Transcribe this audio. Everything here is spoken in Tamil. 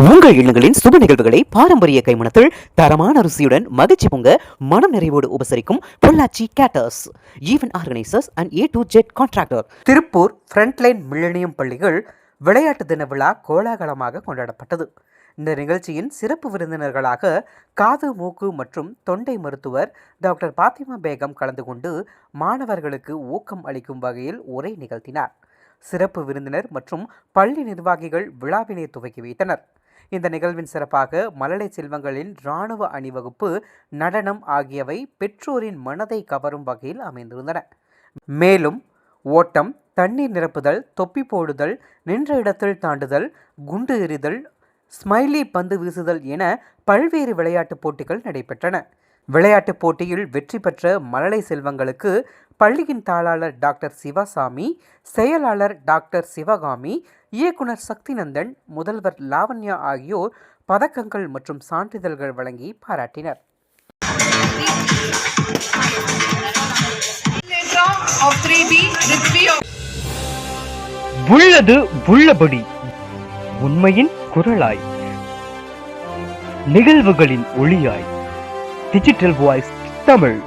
உங்கள் எண்ணங்களின் சுப நிகழ்வுகளை பாரம்பரிய கைமணத்தில் தரமான ருசியுடன் மகிழ்ச்சி பொங்க மனம் நிறைவோடு உபசரிக்கும் Pollachi caterers event organisers and A to Z contractor Tiruppur frontline millennium பள்ளிகள் விளையாட்டு தின விழா கோலாகலமாக கொண்டாடப்பட்டது. இந்த நிகழ்ச்சியின் சிறப்பு விருந்தினர்களாக காது மூக்கு மற்றும் தொண்டை மருத்துவர் டாக்டர் பாத்திமா பேகம் கலந்து கொண்டு மாணவர்களுக்கு ஊக்கம் அளிக்கும் வகையில் உரை நிகழ்த்தினார். சிறப்பு விருந்தினர் மற்றும் பள்ளி நிர்வாகிகள் விழாவினை துவக்கி வைத்தனர். இந்த நிகழ்வின் சிறப்பாக மழலை செல்வங்களின் இராணுவ அணிவகுப்பு நடனம் ஆகியவை பெற்றோரின் மனதை கவரும் வகையில் அமைந்திருந்தன. மேலும் ஓட்டம் தண்ணீர் நிரப்புதல் தொப்பி போடுதல் நின்ற இடத்தில் தாண்டுதல் குண்டு எறிதல் ஸ்மைலி பந்து வீசுதல் என பல்வேறு விளையாட்டுப் போட்டிகள் நடைபெற்றன. விளையாட்டுப் போட்டியில் வெற்றி பெற்ற மழலை செல்வங்களுக்கு பள்ளியின் தாளாளர் டாக்டர் சிவசாமி செயலாளர் டாக்டர் சிவகாமி இயக்குனர் சக்திநந்தன் முதல்வர் லாவண்யா ஆகியோர் பதக்கங்கள் மற்றும் சான்றிதழ்கள் வழங்கி பாராட்டினர். உள்ளது உள்ளபடி உண்மையின் குரலாய் நிகழ்வுகளின் ஒளியாய். Digital voice Tamil.